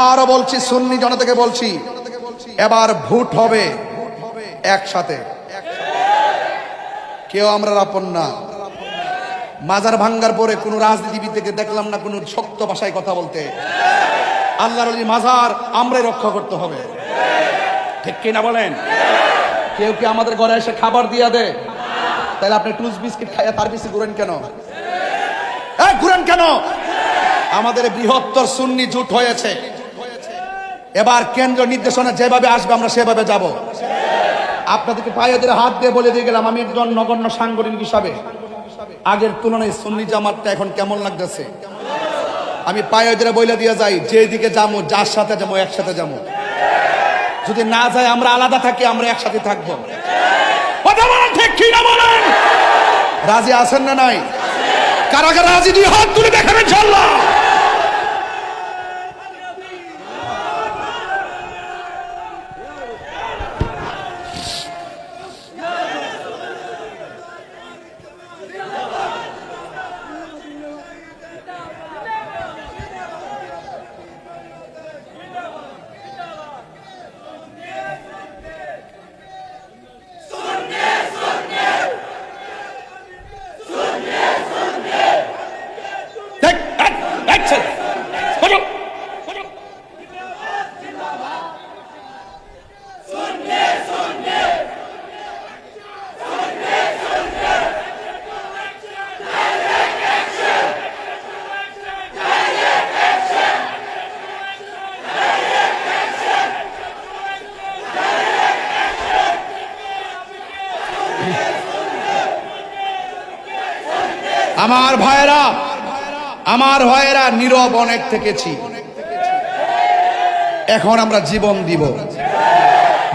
আবারও বলছি, সুন্নি জনতাকে বলছি, এবার ভোট হবে একসাথে। কেউ আমরা আপন না। মাজার ভাঙ্গার পরে কোন রাজনীতিবিদ থেকে দেখলাম না, কোন শক্ত ভাষায় কথা বলতে। আল্লাহর মাজার আমরাই রক্ষা করতে হবে। ঠিক কিনা বলেন? কেউ কি আমাদের ঘরে এসে খাবার দিয়া দে? তাহলে আপনি টুস বিস্কিট খাইয়া তার বেশি ঘুরেন কেন? ঘুরেন কেন? আমাদের বৃহত্তর সুন্নি জুট হয়েছে। এবার কেন্দ্র নির্দেশনা যেভাবে আসবে, আমরা সেভাবে যাব। আপনাদেরকে পায়েদের হাত দিয়ে বলে দিয়ে গেলাম, আমি একজন নগণ্য সাংগঠনিক হিসাবে। আগের তুলনায় সুন্নি জামাতটা এখন কেমন লাগতেছে? আমি পায়েদের বলে দিয়ে যাই, যেদিকে যাব যার সাথে যাব একসাথে যাব যদি না যাই, আমরা আলাদা থাকি, আমরা একসাথে থাকব। রাজি আছেন না নাই? কারা কারা রাজি? দুই হাত তুলে দেখাবেন ইনশাল্লাহ আমার ভাইয়েরা আমার ভাইয়েরা নীরব অনেক থেকেছি। এখন আমরা জীবন দিব।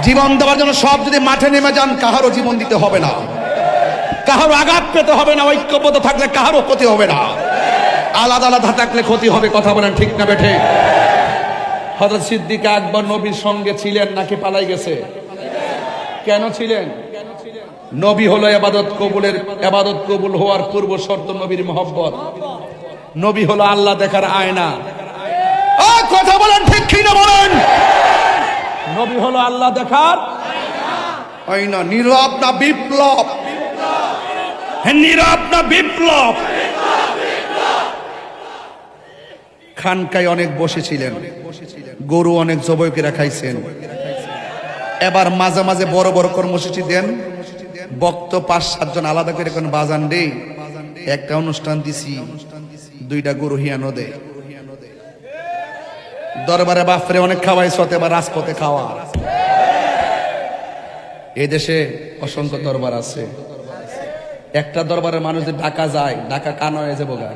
জীবন দেওয়ার জন্য সব যদি মাঠে নেমে যান, কাহারও জীবন দিতে হবে না। কাহারও আঘাত পেতে হবে না, ঐক্যবদ্ধ থাকলে কাহারও ক্ষতি হবে না। আলাদা আলাদা থাকলে ক্ষতি হবে, কথা বলেন ঠিক না বেঠে? হজরত সিদ্দিক একবার নবীর সঙ্গে ছিলেন নাকি পালাই গেছে? কেন ছিলেন? নবী হলো এবাদত কবুলের, এবাদত কবুল হওয়ার পূর্ব শর্ত নবীর মোহব্বত। নবী হলো আল্লাহ দেখার আয়না। কথা বলেন ঠিক কি না বলেন? নবী হলো আল্লাহ দেখার আয়না। নীরব না বিপ্লব? নীরব না বিপ্লব? খানকায় অনেক বসেছিলেন। গরু অনেক জবৈকেরা খাইছেন। এবার মাঝে মাঝে বড় বড় কর্মসূচি দেন। বক্ত পাঁচ সাতজন আলাদা করে কোন বাজান দেই একটা অনুষ্ঠান দিছি, দুইটা গরু হিয়ানো দে। দরবারে বাফরে অনেক খাওয়াই সতে এবার রাজপথে খাওয়া। এই দেশে অসংখ্য দরবার আছে। একটা দরবারের মানুষ ঢাকা যায় ঢাকা কান হয়ে যাব গা।